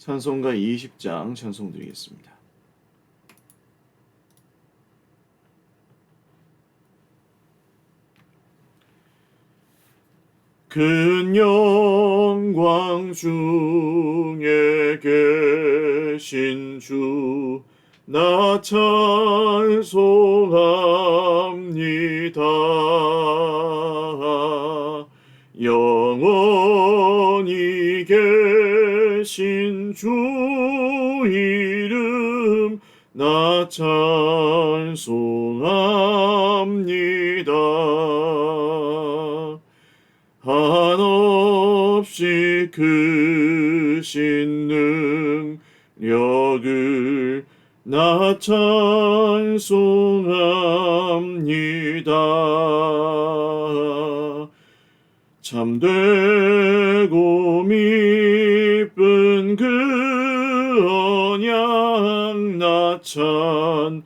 찬송가 20장 찬송 드리겠습니다. 큰 영광 중에 계신 주, 나 찬송합 계신 주 이름, 나 찬송합니다. 한없이 크신 능력을 나 찬송합니다. 참되고 그 언약 나 찬송합니다.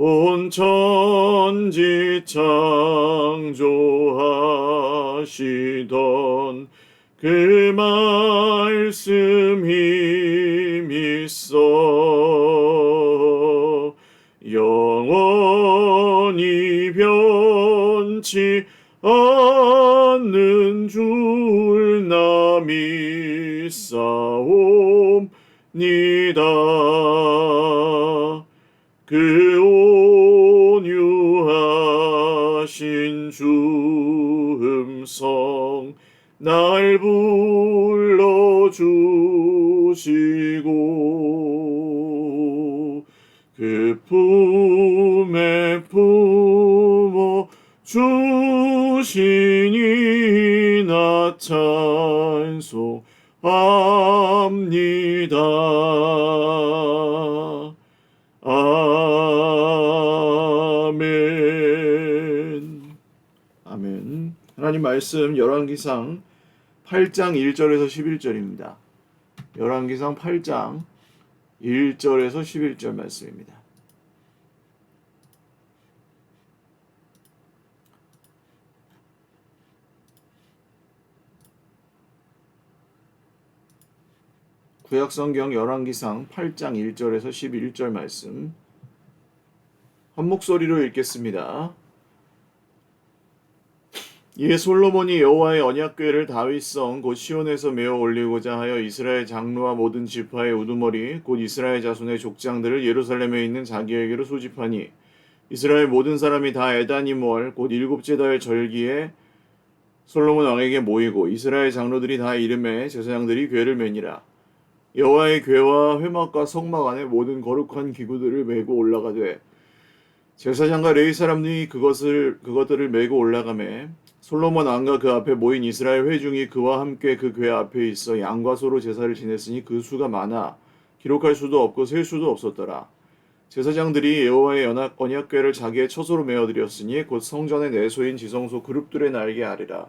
온 천지 창조하시던 그 말씀 힘 있어 영원히 변치 않 는 줄나 믿사옵니다. 그 온유하신 주 음성 날 불러주시고 그 품에 품어 주시 찬송합니다. 아멘. 아멘. 하나님 말씀 열왕기상 8장 1절에서 11절입니다. 열왕기상 8장 1절에서 11절 말씀입니다. 구약 성경 열왕기상 8장 1절에서 11절 말씀 한 목소리로 읽겠습니다. 이에 솔로몬이 여호와의 언약궤를 다윗성 곧 시온에서 메어 올리고자 하여 이스라엘 장로와 모든 지파의 우두머리 곧 이스라엘 자손의 족장들을 예루살렘에 있는 자기에게로 소집하니 이스라엘 모든 사람이 다 에다니몰 곧 일곱째 달 절기에 솔로몬 왕에게 모이고 이스라엘 장로들이 다 이름에 제사장들이 궤를 매니라 여호와의 궤와 회막과 성막 안에 모든 거룩한 기구들을 메고 올라가되 제사장과 레위 사람들이 그것을 그것들을 메고 올라가매 솔로몬 왕과 그 앞에 모인 이스라엘 회중이 그와 함께 그 궤 앞에 있어 양과 소로 제사를 지냈으니 그 수가 많아 기록할 수도 없고 셀 수도 없었더라. 제사장들이 여호와의 연합 언약궤를 자기의 처소로 메어 드렸으니 곧 성전의 내소인 지성소 그룹들의 날개 아래라.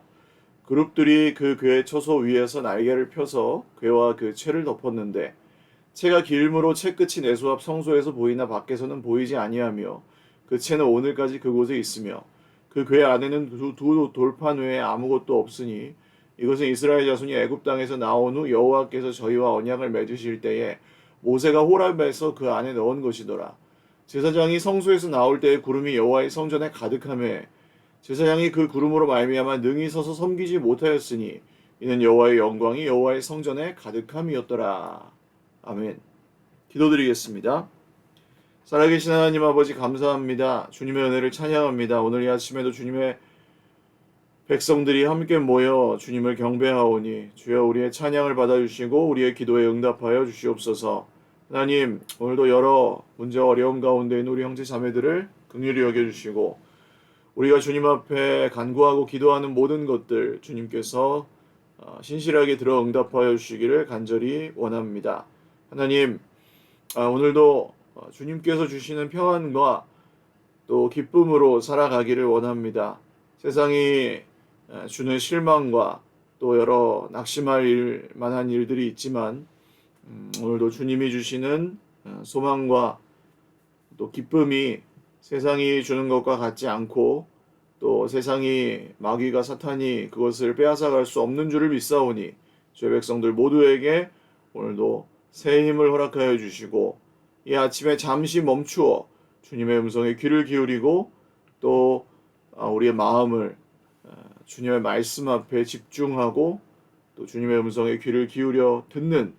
그룹들이 그 궤의 처소 위에서 날개를 펴서 궤와 그 채를 덮었는데 채가 길므로 채 끝이 내소 앞 성소에서 보이나 밖에서는 보이지 아니하며 그 채는 오늘까지 그곳에 있으며 그궤 안에는 두, 두 돌판 외에 아무것도 없으니 이것은 이스라엘 자손이 애굽 땅에서 나온 후 여호와께서 저희와 언약을 맺으실 때에 모세가 호랍에서 그 안에 넣은 것이더라. 제사장이 성소에서 나올 때에 구름이 여호와의 성전에 가득함에 제사장이 그 구름으로 말미암아 능히 서서 섬기지 못하였으니 이는 여호와의 영광이 여호와의 성전에 가득함이었더라. 아멘. 기도드리겠습니다. 살아계신 하나님 아버지 감사합니다. 주님의 은혜를 찬양합니다. 오늘 이 아침에도 주님의 백성들이 함께 모여 주님을 경배하오니 주여 우리의 찬양을 받아주시고 우리의 기도에 응답하여 주시옵소서. 하나님 오늘도 여러 문제와 어려움 가운데 있는 우리 형제 자매들을 긍휼히 여겨주시고 우리가 주님 앞에 간구하고 기도하는 모든 것들 주님께서 어, 신실하게 들어 응답하여 주시기를 간절히 원합니다. 하나님 아, 오늘도 어, 주님께서 주시는 평안과 또 기쁨으로 살아가기를 원합니다. 세상이 에, 주는 실망과 또 여러 낙심할 일, 만한 일들이 있지만 음, 오늘도 주님이 주시는 어, 소망과 또 기쁨이 세상이 주는 것과 같지 않고 또 세상이 마귀가 사탄이 그것을 빼앗아갈 수 없는 줄을 믿사오니 주의 백성들 모두에게 오늘도 새 힘을 허락하여 주시고 이 아침에 잠시 멈추어 주님의 음성에 귀를 기울이고 또 아, 우리의 마음을 아, 주님의 말씀 앞에 집중하고 또 주님의 음성에 귀를 기울여 듣는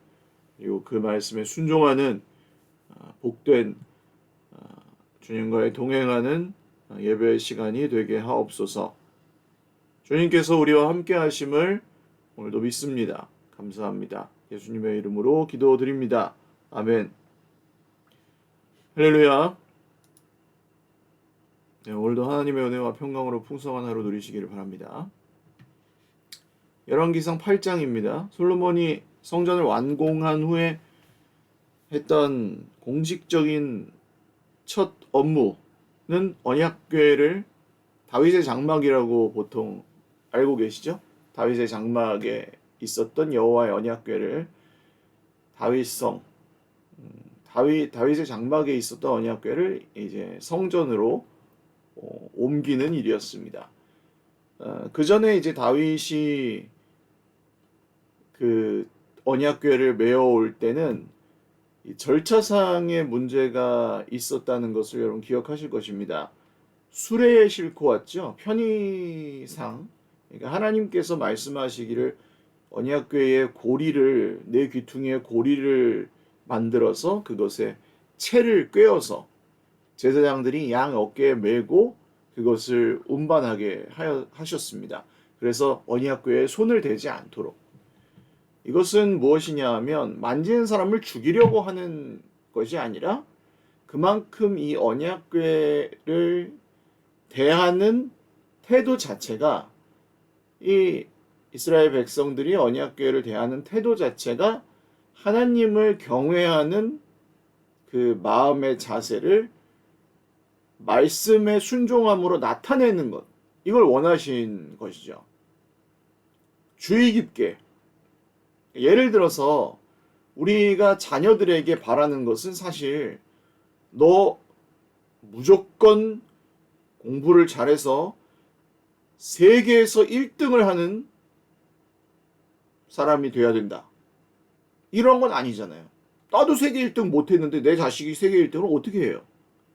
그리고 그 말씀에 순종하는 아, 복된 주님과의 동행하는 예배의 시간이 되게 하옵소서. 주님께서 우리와 함께 하심을 오늘도 믿습니다. 감사합니다. 예수님의 이름으로 기도드립니다. 아멘. 할렐루야. 네, 오늘도 하나님의 은혜와 평강으로 풍성한 하루 누리시기를 바랍니다. 열왕기상 8장입니다. 솔로몬이 성전을 완공한 후에 했던 공식적인 첫 업무는 언약궤를 다윗의 장막이라고 보통 알고 계시죠? 다윗의 장막에 있었던 여호와의 언약궤를 다윗성 음, 다윗 다윗의 장막에 있었던 언약궤를 이제 성전으로 어, 옮기는 일이었습니다. 어, 그 전에 이제 다윗이 그 언약궤를 메어올 때는 절차상의 문제가 있었다는 것을 여러분 기억하실 것입니다. 수레에 싣고 왔죠. 편의상 그러니까 하나님께서 말씀하시기를 언약궤의 고리를 내 귀퉁이에 고리를 만들어서 그것에 채를 꿰어서 제사장들이 양 어깨에 메고 그것을 운반하게 하셨습니다. 그래서 언약궤에 손을 대지 않도록 이것은 무엇이냐 하면 만지는 사람을 죽이려고 하는 것이 아니라 그만큼 이 언약궤를 대하는 태도 자체가 이 이스라엘 백성들이 언약궤를 대하는 태도 자체가 하나님을 경외하는 그 마음의 자세를 말씀의 순종함으로 나타내는 것. 이걸 원하신 것이죠. 주의 깊게 예를 들어서 우리가 자녀들에게 바라는 것은 사실 너 무조건 공부를 잘해서 세계에서 1등을 하는 사람이 돼야 된다. 이런 건 아니잖아요. 나도 세계 1등 못했는데 내 자식이 세계 1등을 어떻게 해요?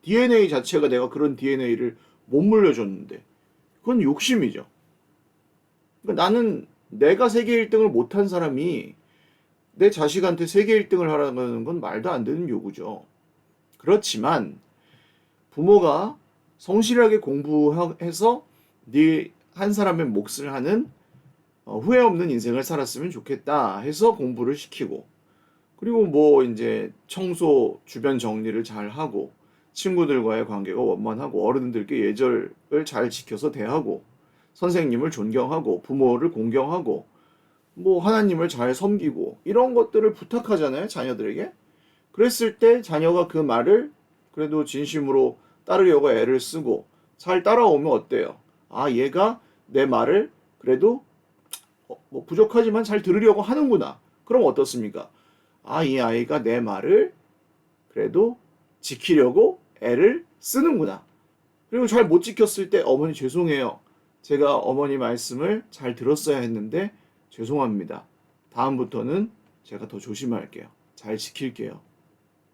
DNA 자체가 내가 그런 DNA를 못 물려줬는데 그건 욕심이죠. 그러니까 나는 내가 세계 1등을 못한 사람이 내 자식한테 세계 1등을 하라는 건 말도 안 되는 요구죠. 그렇지만 부모가 성실하게 공부해서 네 한 사람의 몫을 하는 어, 후회 없는 인생을 살았으면 좋겠다 해서 공부를 시키고 그리고 뭐 이제 청소 주변 정리를 잘 하고 친구들과의 관계가 원만하고 어른들께 예절을 잘 지켜서 대하고 선생님을 존경하고 부모를 공경하고 뭐 하나님을 잘 섬기고 이런 것들을 부탁하잖아요 자녀들에게. 그랬을 때 자녀가 그 말을 그래도 진심으로 따르려고 애를 쓰고 잘 따라오면 어때요? 아 얘가 내 말을 그래도 어, 뭐 부족하지만 잘 들으려고 하는구나. 그럼 어떻습니까? 아 이 아이가 내 말을 그래도 지키려고 애를 쓰는구나. 그리고 잘 못 지켰을 때 어머니 죄송해요 제가 어머니 말씀을 잘 들었어야 했는데 죄송합니다. 다음부터는 제가 더 조심할게요. 잘 지킬게요.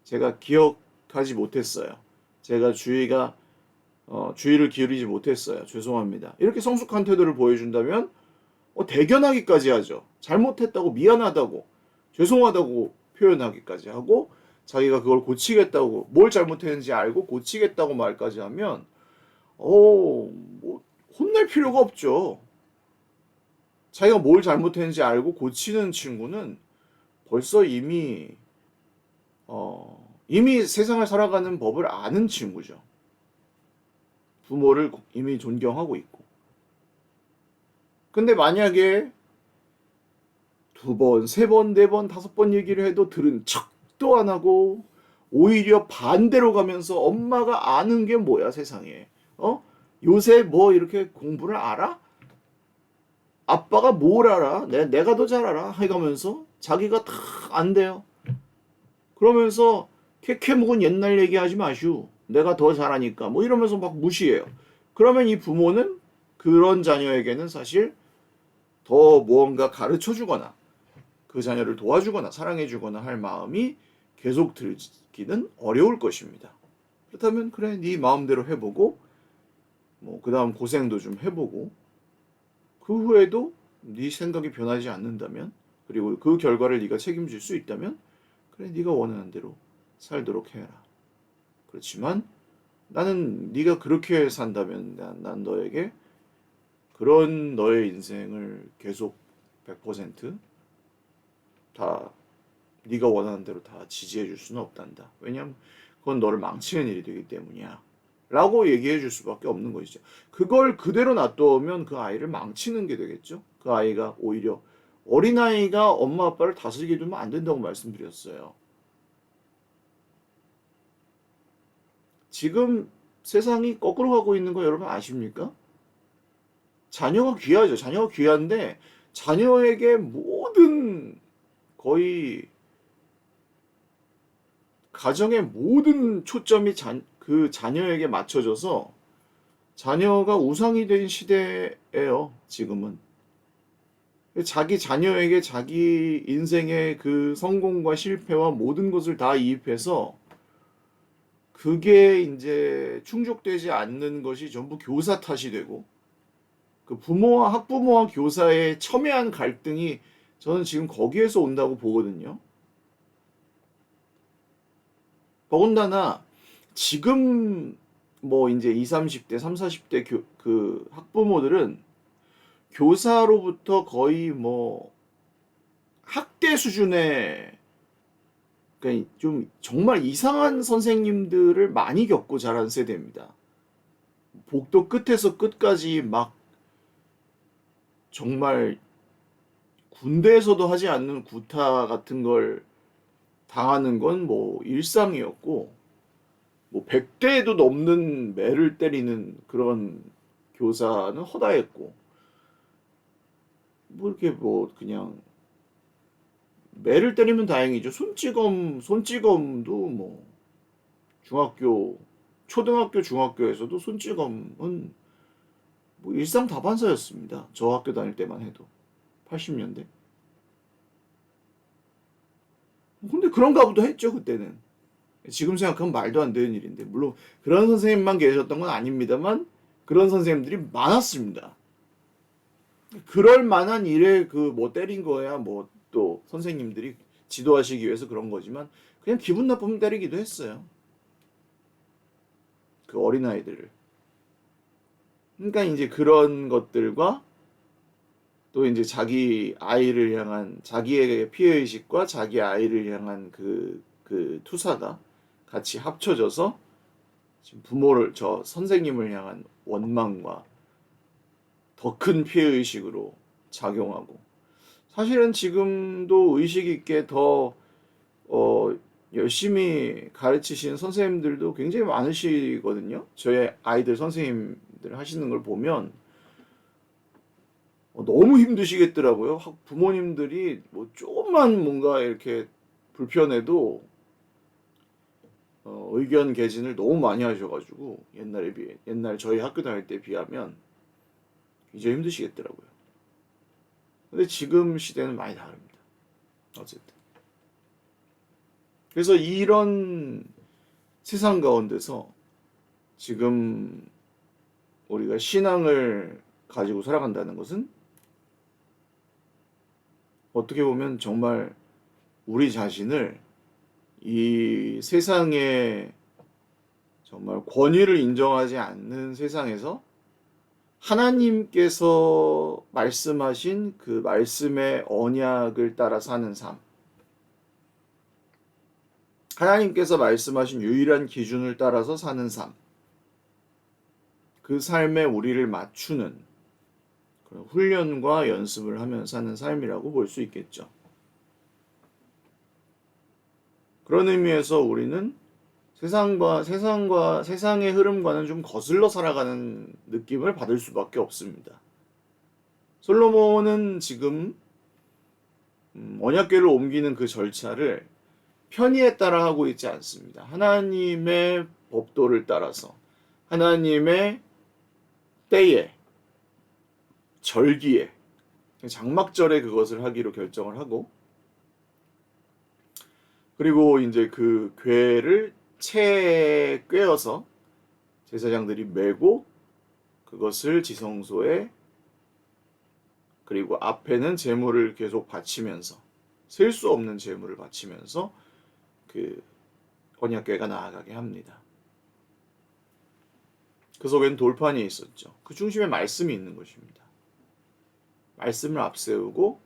제가 기억하지 못했어요. 제가 주의가 어, 주의를 기울이지 못했어요. 죄송합니다. 이렇게 성숙한 태도를 보여준다면 어, 대견하기까지 하죠. 잘못했다고 미안하다고 죄송하다고 표현하기까지 하고 자기가 그걸 고치겠다고 뭘 잘못했는지 알고 고치겠다고 말까지 하면 어뭐 혼낼 필요가 없죠. 자기가 뭘 잘못했는지 알고 고치는 친구는 벌써 이미 어 이미 세상을 살아가는 법을 아는 친구죠. 부모를 이미 존경하고 있고. 근데 만약에 두 번, 세 번, 네 번, 다섯 번 얘기를 해도 들은 척도 안 하고 오히려 반대로 가면서 엄마가 아는 게 뭐야 세상에 어 요새 뭐 이렇게 공부를 알아? 아빠가 뭘 알아? 내, 내가 더 잘 알아? 해가면서 자기가 다 안 돼요. 그러면서 캐캐 묵은 옛날 얘기하지 마시오. 내가 더 잘하니까 뭐 이러면서 막 무시해요. 그러면 이 부모는 그런 자녀에게는 사실 더 무언가 가르쳐 주거나 그 자녀를 도와주거나 사랑해 주거나 할 마음이 계속 들기는 어려울 것입니다. 그렇다면 그래 네 마음대로 해보고 뭐 그다음 고생도 좀 해보고 그 후에도 네 생각이 변하지 않는다면 그리고 그 결과를 네가 책임질 수 있다면 그래 네가 원하는 대로 살도록 해라. 그렇지만 나는 네가 그렇게 산다면 난, 난 너에게 그런 너의 인생을 계속 100%다 네가 원하는 대로 다 지지해 줄 수는 없단다. 왜냐면 그건 너를 망치는 일이 되기 때문이야. 라고 얘기해 줄 수밖에 없는 것이죠. 그걸 그대로 놔두면 그 아이를 망치는 게 되겠죠. 그 아이가 오히려 어린아이가 엄마 아빠를 다스리게 두면 안 된다고 말씀드렸어요. 지금 세상이 거꾸로 가고 있는 거 여러분 아십니까? 자녀가 귀하죠. 자녀가 귀한데 자녀에게 모든 거의 가정의 모든 초점이 자, 그 자녀에게 맞춰져서 자녀가 우상이 된 시대예요. 지금은 자기 자녀에게 자기 인생의 그 성공과 실패와 모든 것을 다 이입해서 그게 이제 충족되지 않는 것이 전부 교사 탓이 되고 그 부모와 학부모와 교사의 첨예한 갈등이 저는 지금 거기에서 온다고 보거든요. 더군다나 지금 뭐 이제 20, 30대, 30, 40대 교, 그 학부모들은 교사로부터 거의 뭐 학대 수준의 그러니까 좀 정말 이상한 선생님들을 많이 겪고 자란 세대입니다. 복도 끝에서 끝까지 막 정말 군대에서도 하지 않는 구타 같은 걸 당하는 건 뭐 일상이었고 뭐 100대에도 넘는 매를 때리는 그런 교사는 허다했고 뭐 이렇게 뭐 그냥 매를 때리면 다행이죠. 손찌검 손찌검도 뭐 중학교 초등학교 중학교에서도 손찌검은 뭐 일상 다반사였습니다. 저 학교 다닐 때만 해도 80년대. 근데 그런가 보다 했죠 그때는. 지금 생각하면 말도 안 되는 일인데 물론 그런 선생님만 계셨던 건 아닙니다만 그런 선생님들이 많았습니다. 그럴 만한 일에 그 뭐 때린 거야 뭐 또 선생님들이 지도하시기 위해서 그런 거지만 그냥 기분 나쁘면 때리기도 했어요. 그 어린 아이들을. 그러니까 이제 그런 것들과 또 이제 자기 아이를 향한 자기의 피해 의식과 자기 아이를 향한 그, 그 투사가 같이 합쳐져서 지금 부모를 저 선생님을 향한 원망과 더 큰 피해 의식으로 작용하고 사실은 지금도 의식 있게 더 어, 열심히 가르치시는 선생님들도 굉장히 많으시거든요. 저의 아이들 선생님들 하시는 걸 보면 어, 너무 힘드시겠더라고요. 부모님들이 뭐 조금만 뭔가 이렇게 불편해도 어, 의견 개진을 너무 많이 하셔가지고 옛날에 비해 옛날 저희 학교 다닐 때 비하면 굉장히 힘드시겠더라고요. 근데 지금 시대는 많이 다릅니다. 어쨌든 그래서 이런 세상 가운데서 지금 우리가 신앙을 가지고 살아간다는 것은 어떻게 보면 정말 우리 자신을 이 세상에 정말 권위를 인정하지 않는 세상에서 하나님께서 말씀하신 그 말씀의 언약을 따라 사는 삶. 하나님께서 말씀하신 유일한 기준을 따라서 사는 삶. 그 삶에 우리를 맞추는 그런 훈련과 연습을 하며 사는 삶이라고 볼 수 있겠죠. 그런 의미에서 우리는 세상과 세상과 세상의 흐름과는 좀 거슬러 살아가는 느낌을 받을 수밖에 없습니다. 솔로몬은 지금 음, 언약궤를 옮기는 그 절차를 편의에 따라 하고 있지 않습니다. 하나님의 법도를 따라서 하나님의 때에 절기에 장막절에 그것을 하기로 결정을 하고 그리고 이제 그 궤를 채에 꿰어서 제사장들이 메고 그것을 지성소에 그리고 앞에는 재물을 계속 바치면서 셀 수 없는 재물을 바치면서 그 언약궤가 나아가게 합니다. 그 속에는 돌판이 있었죠. 그 중심에 말씀이 있는 것입니다. 말씀을 앞세우고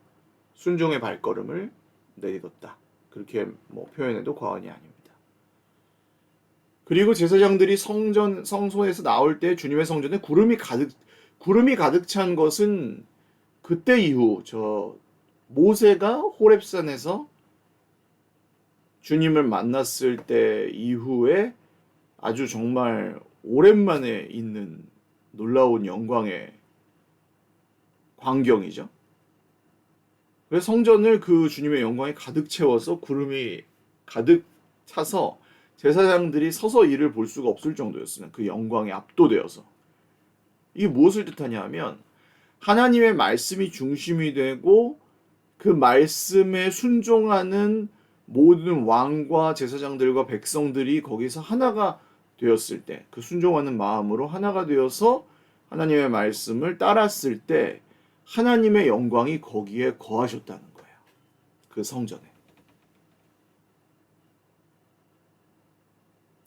순종의 발걸음을 내딛었다. 그렇게 뭐 표현해도 과언이 아닙니다. 그리고 제사장들이 성전 성소에서 나올 때 주님의 성전에 구름이 가득 구름이 가득 찬 것은 그때 이후 저 모세가 호렙산에서 주님을 만났을 때 이후에 아주 정말 오랜만에 있는 놀라운 영광의 광경이죠. 그래서 성전을 그 주님의 영광이 가득 채워서 구름이 가득 차서 제사장들이 서서 이를 볼 수가 없을 정도였으나 그 영광에 압도되어서. 이게 무엇을 뜻하냐 하면 하나님의 말씀이 중심이 되고 그 말씀에 순종하는 모든 왕과 제사장들과 백성들이 거기서 하나가 되었을 때, 그 순종하는 마음으로 하나가 되어서 하나님의 말씀을 따랐을 때 하나님의 영광이 거기에 거하셨다는 거예요. 그 성전에.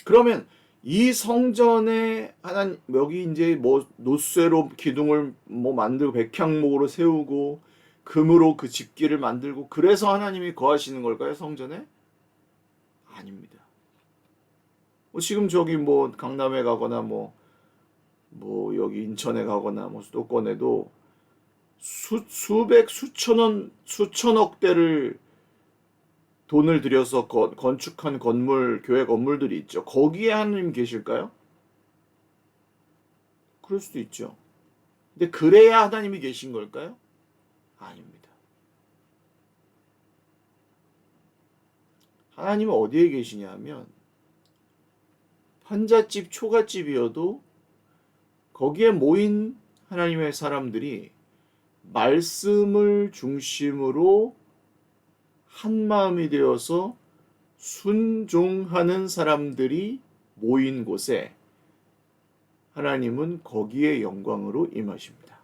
그러면 이 성전에 하나님 여기 이제 뭐 노쇠로 기둥을 뭐 만들고 백향목으로 세우고 금으로 그 집기를 만들고 그래서 하나님이 거하시는 걸까요 성전에? 아닙니다. 뭐 지금 저기 뭐 강남에 가거나 뭐, 뭐 여기 인천에 가거나 뭐 수도권에도 수, 수백, 수천원, 수천억 대를 돈을 들여서 거, 건축한 건물, 교회 건물들이 있죠. 거기에 하나님 계실까요? 그럴 수도 있죠. 근데 그래야 하나님이 계신 걸까요? 아닙니다. 하나님은 어디에 계시냐 하면 환자집, 초가집이어도 거기에 모인 하나님의 사람들이 말씀을 중심으로 한 마음이 되어서 순종하는 사람들이 모인 곳에 하나님은 거기에 영광으로 임하십니다.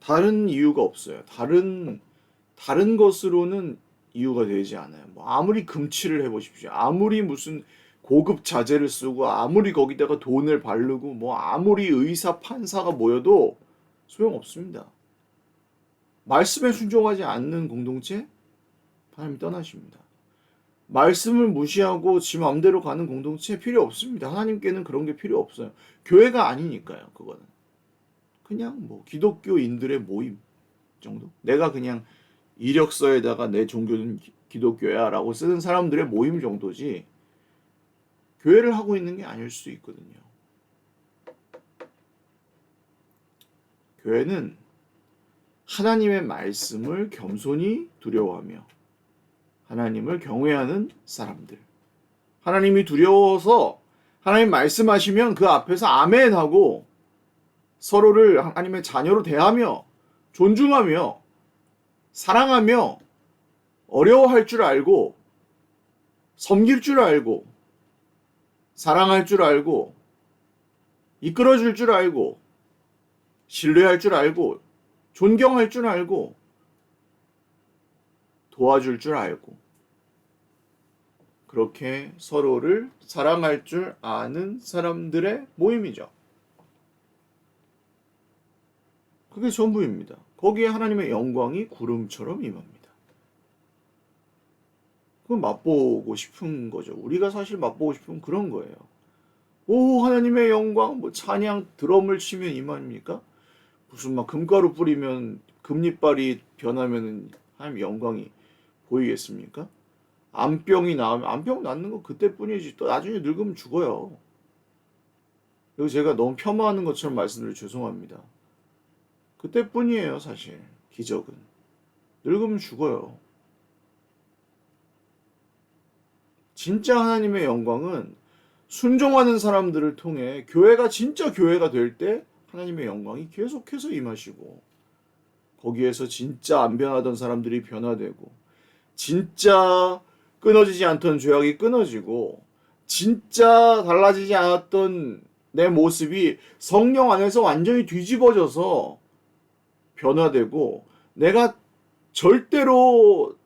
다른 이유가 없어요. 다른 다른 것으로는 이유가 되지 않아요. 뭐 아무리 금치를 해 보십시오. 아무리 무슨 고급 자재를 쓰고 아무리 거기다가 돈을 바르고 뭐 아무리 의사 판사가 모여도 소용 없습니다. 말씀에 순종하지 않는 공동체 하나님 떠나십니다. 말씀을 무시하고 지 마음대로 가는 공동체 필요 없습니다. 하나님께는 그런 게 필요 없어요. 교회가 아니니까요. 그거는 그냥 뭐 기독교인들의 모임 정도. 내가 그냥 이력서에다가 내 종교는 기독교야라고 쓰는 사람들의 모임 정도지 교회를 하고 있는 게 아닐 수 있거든요. 교회는 하나님의 말씀을 겸손히 두려워하며 하나님을 경외하는 사람들. 하나님이 두려워서 하나님 말씀하시면 그 앞에서 아멘 하고 서로를 하나님의 자녀로 대하며 존중하며 사랑하며 어려워할 줄 알고 섬길 줄 알고 사랑할 줄 알고 이끌어 줄 줄 알고 신뢰할 줄 알고 존경할 줄 알고 도와줄 줄 알고 그렇게 서로를 사랑할 줄 아는 사람들의 모임이죠. 그게 전부입니다. 거기에 하나님의 영광이 구름처럼 임합니다. 그건 맛보고 싶은 거죠. 우리가 사실 맛보고 싶은 그런 거예요. 오 하나님의 영광 뭐 찬양 드럼을 치면 임합니까? 무슨 막 금가루 뿌리면 금리빨이 변하면은 하나님 영광이 보이겠습니까? 암병이 나오면 암병 낫는 건 그때뿐이지 또 나중에 늙으면 죽어요. 그리고 제가 너무 폄하하는 것처럼 말씀드려 죄송합니다. 그때뿐이에요 사실 기적은 늙으면 죽어요. 진짜 하나님의 영광은 순종하는 사람들을 통해 교회가 진짜 교회가 될 때 하나님의 영광이 계속해서 임하시고 거기에서 진짜 안 변하던 사람들이 변화되고 진짜 끊어지지 않던 죄악이 끊어지고 진짜 달라지지 않았던 내 모습이 성령 안에서 완전히 뒤집어져서 변화되고 내가 절대로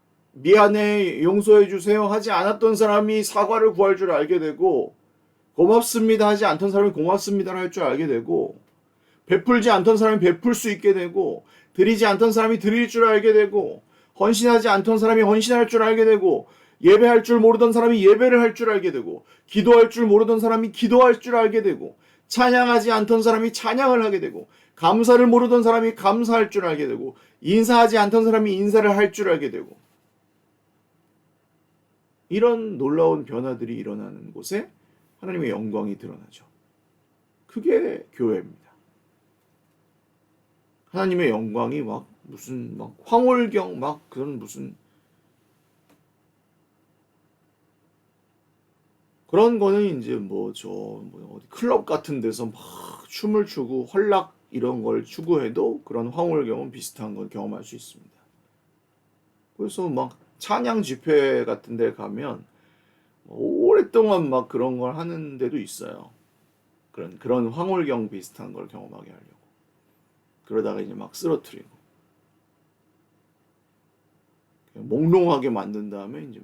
미안해 용서해 주세요 하지 않았던 사람이 사과를 구할 줄 알게 되고 고맙습니다 하지 않던 사람이 고맙습니다를 할 줄 알게 되고 베풀지 않던 사람이 베풀 수 있게 되고 드리지 않던 사람이 드릴 줄 알게 되고 헌신하지 않던 사람이 헌신할 줄 알게 되고 예배할 줄 모르던 사람이 예배를 할 줄 알게 되고 기도할 줄 모르던 사람이 기도할 줄 알게 되고 찬양하지 않던 사람이 찬양을 하게 되고 감사를 모르던 사람이 감사할 줄 알게 되고 인사하지 않던 사람이 인사를 할 줄 알게 되고 이런 놀라운 변화들이 일어나는 곳에 하나님의 영광이 드러나죠. 그게 교회입니다. 하나님의 영광이 막 무슨 막 황홀경 막 그런 무슨 그런 거는 이제 뭐저뭐 어디 클럽 같은 데서 막 춤을 추고 헐락 이런 걸 추구해도 그런 황홀경은 비슷한 걸 경험할 수 있습니다. 그래서 막 찬양 집회 같은 데 가면 오랫동안 막 그런 걸 하는 데도 있어요. 그런 그런 황홀경 비슷한 걸 경험하게 하려고. 그러다가 이제 막 쓰러뜨리고 몽롱하게 만든 다음에 이제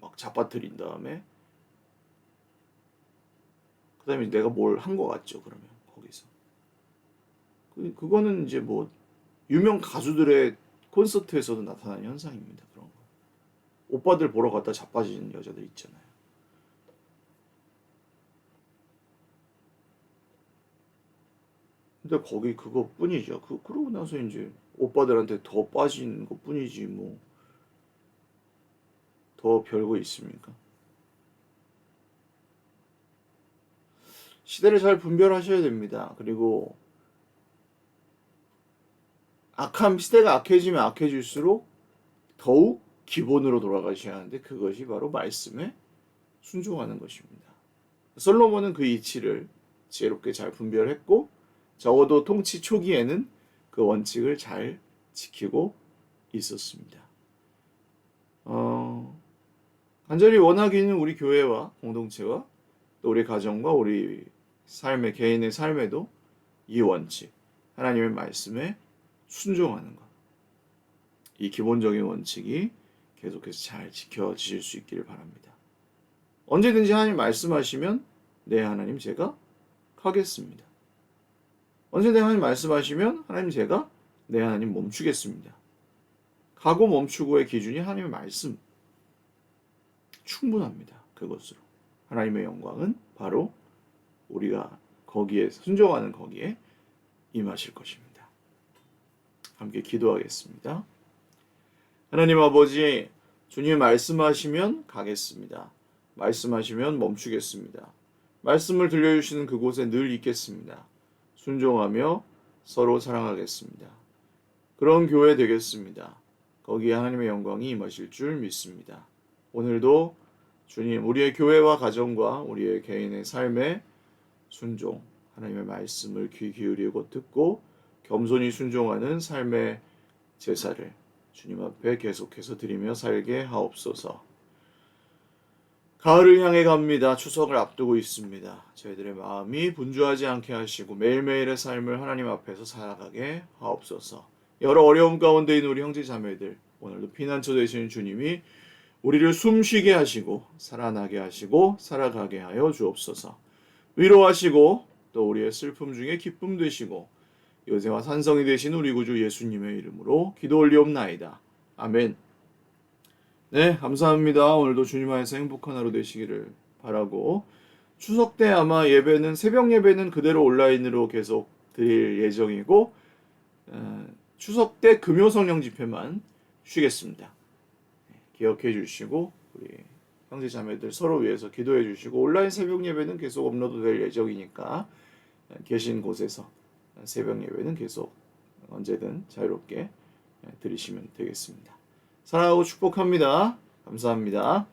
막 잡아뜨린 다음에 그다음에 내가 뭘 한 것 같죠 그러면 거기서 그 그거는 이제 뭐 유명 가수들의 콘서트에서도 나타나는 현상입니다 오빠들 보러 갔다 자빠지는 여자들 있잖아요. 근데 거기 그것뿐이죠. 그 그러고 나서 이제 오빠들한테 더 빠진 것뿐이지 뭐 더 별거 있습니까? 시대를 잘 분별하셔야 됩니다. 그리고 악함 시대가 악해지면 악해질수록 더욱 기본으로 돌아가셔야 하는데 그것이 바로 말씀에 순종하는 것입니다. 솔로몬은 그 이치를 지혜롭게 잘 분별했고 적어도 통치 초기에는 그 원칙을 잘 지키고 있었습니다. 어, 간절히 원하기는 우리 교회와 공동체와 또 우리 가정과 우리 삶의 개인의 삶에도 이 원칙, 하나님의 말씀에 순종하는 것, 이 기본적인 원칙이 계속해서 잘 지켜지실 수 있기를 바랍니다. 언제든지 하나님 말씀하시면 네 하나님 제가 하겠습니다. 언제든 하나님 말씀하시면 하나님 제가 네 하나님 멈추겠습니다. 가고 멈추고의 기준이 하나님의 말씀 충분합니다. 그것으로 하나님의 영광은 바로 우리가 거기에 순종하는 거기에 임하실 것입니다. 함께 기도하겠습니다. 하나님 아버지, 주님 말씀하시면 가겠습니다. 말씀하시면 멈추겠습니다. 말씀을 들려주시는 그곳에 늘 있겠습니다. 순종하며 서로 사랑하겠습니다. 그런 교회 되겠습니다. 거기에 하나님의 영광이 임하실 줄 믿습니다. 오늘도 주님, 우리의 교회와 가정과 우리의 개인의 삶에 순종, 하나님의 말씀을 귀 기울이고 듣고 겸손히 순종하는 삶의 제사를 주님 앞에 계속해서 드리며 살게 하옵소서. 가을을 향해 갑니다. 추석을 앞두고 있습니다. 저희들의 마음이 분주하지 않게 하시고 매일매일의 삶을 하나님 앞에서 살아가게 하옵소서. 여러 어려움 가운데 있는 우리 형제 자매들 오늘도 피난처 되시는 주님이 우리를 숨쉬게 하시고 살아나게 하시고 살아가게 하여 주옵소서. 위로하시고 또 우리의 슬픔 중에 기쁨 되시고 요새와 산성이 되신 우리 구주 예수님의 이름으로 기도 올리옵나이다. 아멘. 네, 감사합니다. 오늘도 주님 안에서 행복한 하루 되시기를 바라고 추석 때 아마 예배는 새벽 예배는 그대로 온라인으로 계속 드릴 예정이고 어, 추석 때 금요 성령 집회만 쉬겠습니다. 네, 기억해 주시고 우리 형제 자매들 서로 위해서 기도해 주시고 온라인 새벽 예배는 계속 업로드 될 예정이니까 어, 계신 곳에서 새벽 예배는 계속 언제든 자유롭게 드리시면 되겠습니다. 사랑하고 축복합니다. 감사합니다.